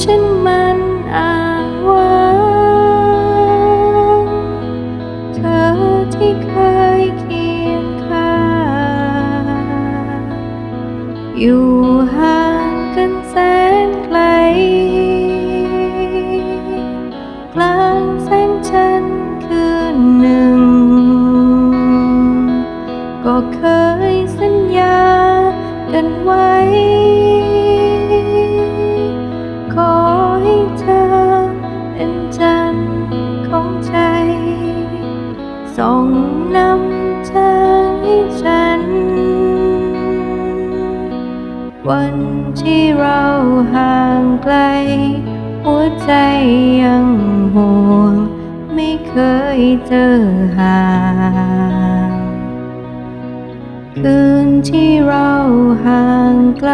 ฉันมา ให้เธอเป็นจันทร์ของใจส่องนำทางให้ฉัน วันที่เราห่างไกล หัวใจยังห่วง ไม่เคยเจอห่างคืนที่เราห่างไกล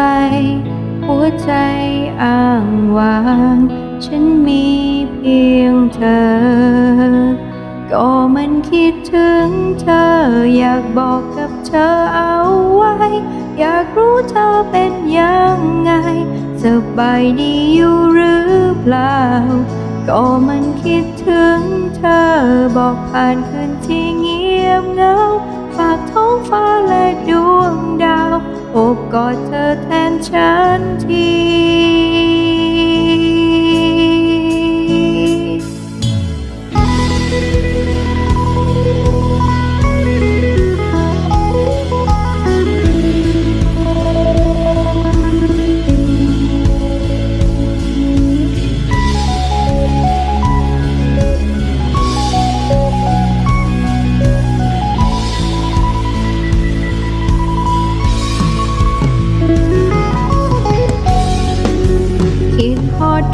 หัวใจอ้างว้าง ฉันมีเพียงเธอ ก็มันคิดถึงเธอ อยากบอกกับเธอเอาไว้ อยากรู้เธอเป็นยังไง สบายดีอยู่หรือเปล่า ก็มันคิดถึงเธอบอกผ่านคืนที่เงียบเหงา กอดเธอแทนฉันที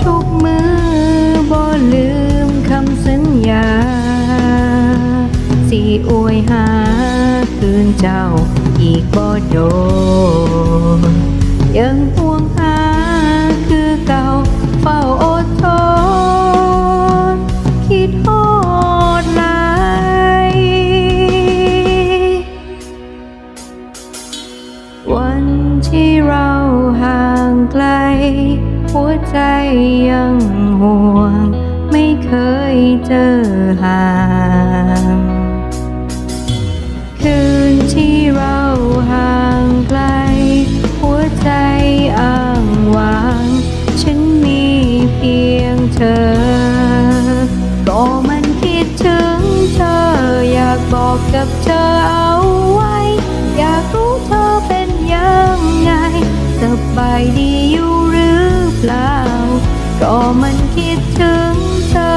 ทุกมือบ่ลืมคำสัญญา สิอวยหาคืนเจ้าอีกบ่โดนยังห่วงหาคือเก่าเฝ้าอดทน คิดฮอดหลายวันที่เราห่างไกล หัวใจยังห่วง ไม่เคยเจอห่าง คืนที่เราห่างไกล หัวใจอ้างว้าง ฉันมีเพียงเธอ ก็มันคิดถึงเธอ อยากบอกกับเธอเอาไว้ อยากรู้เธอเป็นยังไงสบายดีอยู่ ก็มันคิดถึงเธอ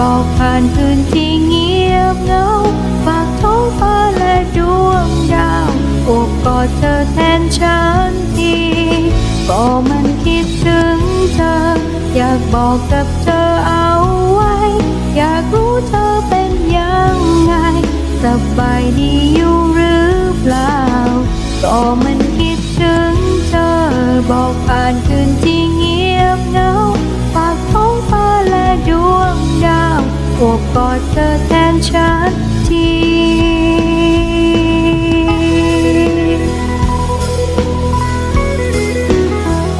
บอกผ่านคืนที่เงียบเงาฝากท้องฟ้าและดวงดาวอบกอดเธอแทนฉันทีก็มันคิดถึงเธอ อยากบอกกับเธอเอาไว้ อยากรู้เธอเป็นยังไงสบายดีอยู่หรือเปล่า ก็มันคิดถึงเธอ บอกผ่านคืน โอบกอดเธอแทนฉันที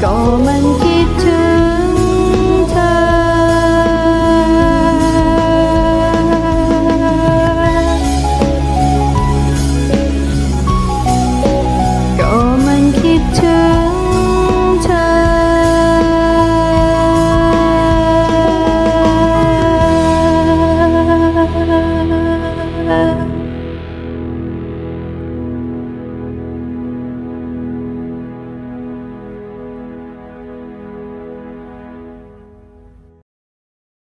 ก็มันคิด